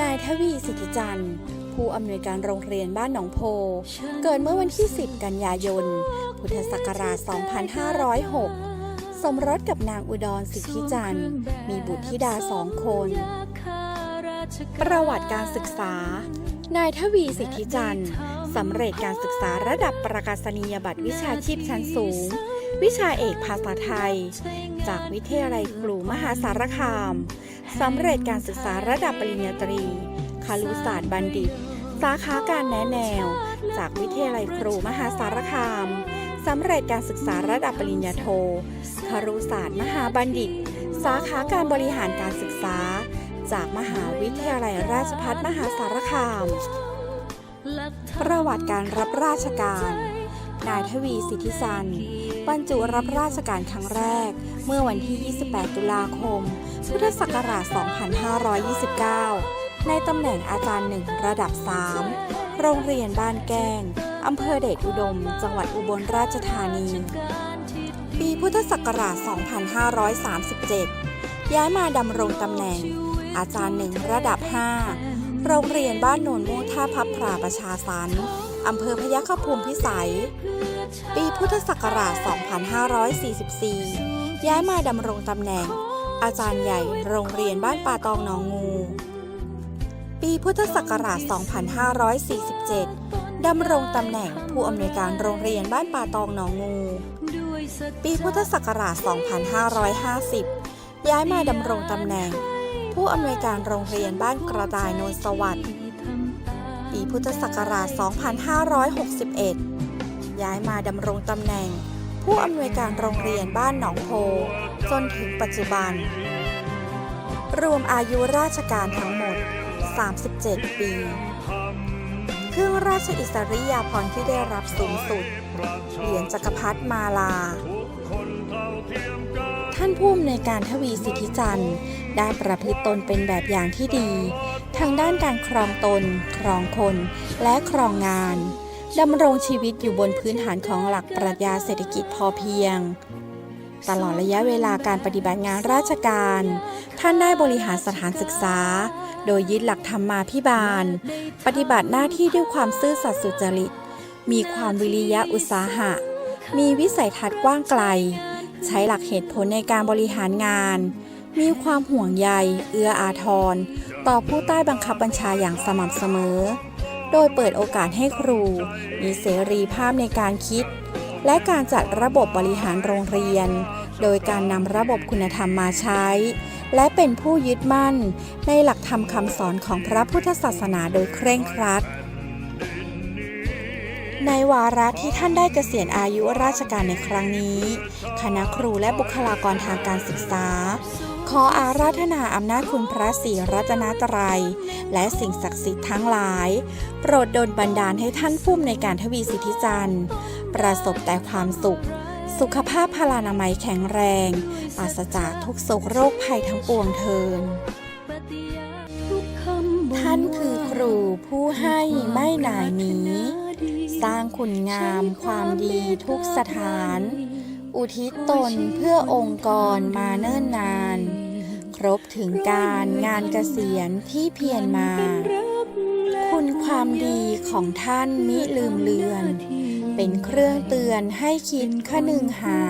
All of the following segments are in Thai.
นายทวีสิทธิจันทร์ ผู้อำนวยการโรงเรียนบ้านหนองโพ เกิดเมื่อวันที่ 10 กันยายน พุทธศักราช 2506 สมรสกับนางอุดรสิทธิจันทร์ มีบุตรธิดาสองคน ประวัติการศึกษา นายทวีสิทธิจันทร์สำเร็จการศึกษาระดับประกาศนียบัตรวิชาชีพชั้นสูง วิชาเอกภาษาไทย จากวิทยาลัยครูมหาสารคามสำเร็จการศึกษาระดับปริญญาตรีคารุศาสตร์บัณฑิต สาขาการแนะแนว จากวิทยาลัยครูมหาสารคามสำเร็จการศึกษาระดับปริญญาโทคารุศาสตร์มหาบัณฑิต สาขาการบริหารการศึกษา จากมหาวิทยาลัยราชภัฏมหาสารคาม ประวัติการรับราชการ นายทวีสิทธิจัน บรรจุรับราชการครั้งแรก เมื่อวันที่ 28 ตุลาคม พุทธศักราช 2529 ในตำแหน่งอาจารย์หนึ่งระดับ 3 โรงเรียนบ้านแก้งอำเภอเดชอุดม จังหวัดอุบลราชธานี ปีพุทธศักราช 2537 ย้ายมาดำรงตำแหน่ง อาจารย์หนึ่งระดับ 5 โรงเรียนบ้านโนนม่วงท่าพับพราประชาสันอำเภอพยัคฆภูมิพิสัย ปีพุทธศักราช 2544 ย้ายมาดำรงตำแหน่ง อาจารย์ใหญ่โรงเรียนบ้านป่าตองหนองงู ปีพุทธศักราช 2547 ดำรงตำแหน่งผู้อำนวยการโรงเรียนบ้านป่าตองหนองงู ปีพุทธศักราช 2550 ย้ายมาดำรงตำแหน่ง ผู้อำนวยการโรงเรียนบ้านกระต่ายโนนสวัสดิ์ ปีพุทธศักราช 2561 ย้ายมาดำรงตำแหน่ง ผู้อำนวยการโรงเรียนบ้านหนองโพจนถึงปัจจุบัน รวมอายุราชการทั้งหมด 37 ปีเครื่องราชอิสริยาภรณ์ที่ได้รับสูงสุด เหรียญจักรพรรดิมาลา ท่านผู้อำนวยการทวีสิทธิจันทร์ ได้ประพฤติตนเป็นแบบอย่างที่ดี ทางด้านการครองตน ครองคน และครองงาน ดำรงชีวิตอยู่บนพื้นฐานของหลักปรัชญาเศรษฐกิจพอเพียง ตลอดระยะเวลาการปฏิบัติงานราชการ ท่านได้บริหารสถานศึกษา โดยยึดหลักธรรมาภิบาล ปฏิบัติหน้าที่ด้วยความซื่อสัตย์สุจริต มีความวิริยะอุตสาหะ มีวิสัยทัศน์กว้างไกล ใช้หลักเหตุผลในการบริหารงาน มีความห่วงใย เอื้ออาทร ต่อผู้ใต้บังคับบัญชาอย่างสม่ำเสมอ โดยเปิดโอกาสให้ครู มีเสรีภาพในการคิด และการจัดระบบบริหารโรงเรียน โดยการนำระบบคุณธรรมมาใช้ และเป็นผู้ยึดมั่น ในหลักธรรมคำสอนของพระพุทธศาสนาโดยเคร่งครัดในวาระที่ท่านได้เกษียณอายุราชการในครั้งนี้ คณะครูและบุคลากรทางการศึกษา ขออาราธนาอำนาจคุณพระศรีรัตนตรัย และสิ่งศักดิ์สิทธิ์ทั้งหลาย โปรดดลบันดาลให้ท่านผู้อำนการทวีสิทธิจันทร์ ประสบแต่ความสุข สุขภาพพลานามัยแข็งแรงปราศจากทุกโศกโรคภัยทั้งปวงเทินท่านคือครูผู้ให้ไม่หน่ายหนีสร้างคุณงามความดีทุกสถาน อุทิศตนเพื่อองค์กรมาเนิ่นนาน รบถึงการงานเกษียณที่เพียรมา คุณความดีของท่านมิลืมเลือน เป็นเครื่องเตือนให้คิดขนึงหา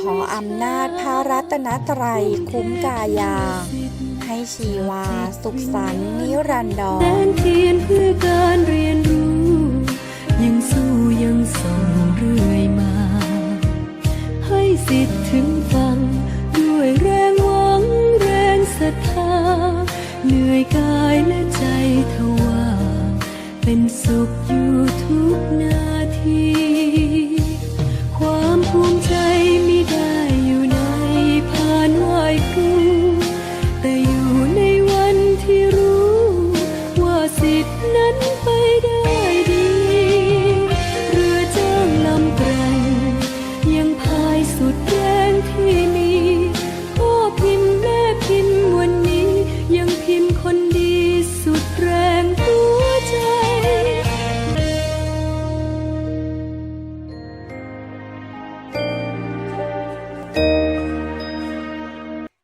ขออำนาจพระรัตนตรัยคุ้มกายา ให้ชีวาสุขสันต์นิรันดรแดนเทียนเพื่อการเรียนรู้ ยังสู้ยังส่งเรื่อยมา ให้สิทธิ์ถึงฟัง ศรัทธาเหนื่อยกายและใจทว่า เป็นสุขอยู่ทุกนาที